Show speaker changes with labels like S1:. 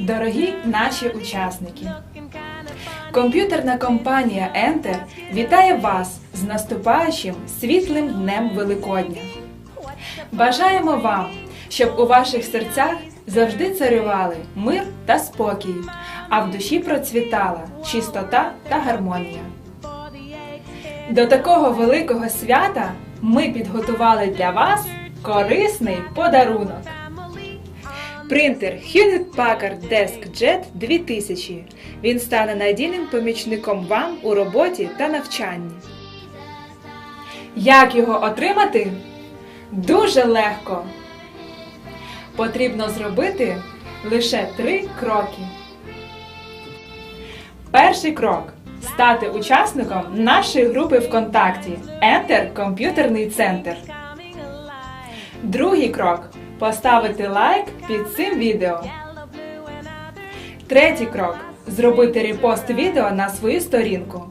S1: Дорогі наші учасники! Комп'ютерна компанія Enter вітає вас з наступаючим світлим днем Великодня. Бажаємо вам, щоб у ваших серцях завжди царювали мир та спокій, а в душі процвітала чистота та гармонія. До такого великого свята ми підготували для вас корисний подарунок. Принтер Hewlett Packard DeskJet 2000. Він стане надійним помічником вам у роботі та навчанні. Як його отримати? Дуже легко. Потрібно зробити лише три кроки. Перший крок стати учасником нашої групи ВКонтакті Enter Комп'ютерний центр. Другий крок поставити лайк під цим відео. Третій крок зробити репост відео на свою сторінку.